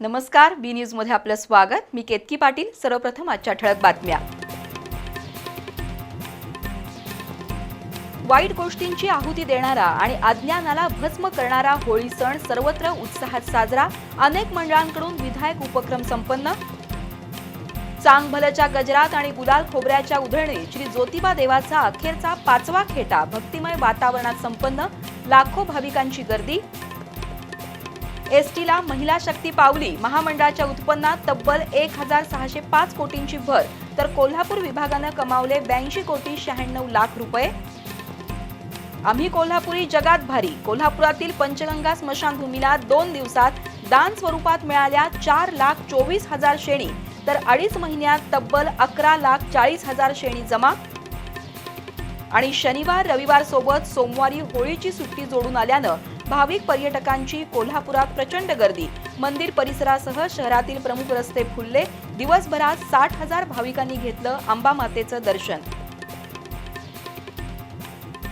नमस्कार बी न्यूजमध्ये आपलं स्वागत. मी केतकी पाटील. सर्वप्रथम आजच्या ठळक बातम्या. वाईट गोष्टींची आहुती देणारा आणि अज्ञानाला भस्म करणारा होळी सण सर्वत्र उत्साहात साजरा. अनेक मंडळांकडून विधायक उपक्रम संपन्न. चांगभलच्या गजरात आणि गुलाल खोबऱ्याच्या उधळणीत श्री ज्योतिबा देवाचा अखेरचा पाचवा खेटा. भक्तिमय वातावरणात संपन्न. लाखो भाविकांची गर्दी. एसटीला महिला शक्ती पावली. महामंडळाच्या उत्पन्नात तब्बल एक हजार सहाशे पाच कोटींची भर. तर कोल्हापूर विभागानं कमावले ब्याऐंशी कोटी शहाण्णव लाख रुपये. आम्ही कोल्हापुरी जगात भारी. कोल्हापुरातील पंचगंगा स्मशानभूमीला दोन दिवसात दान स्वरूपात मिळाल्या चार लाख चोवीस हजार शेणी तर अडीच महिन्यात तब्बल अकरा लाख चाळीस हजार शेणी जमा. आणि शनिवार रविवार सोबत सोमवारी होळीची सुट्टी जोडून आल्यानं भाविक पर्यटकांची कोल्हापुरात प्रचंड गर्दी. मंदिर परिसरासह शहरातील प्रमुख रस्ते फुलले. दिवसभरात साठ हजार भाविकांनी घेतलं अंबामातेचं दर्शन.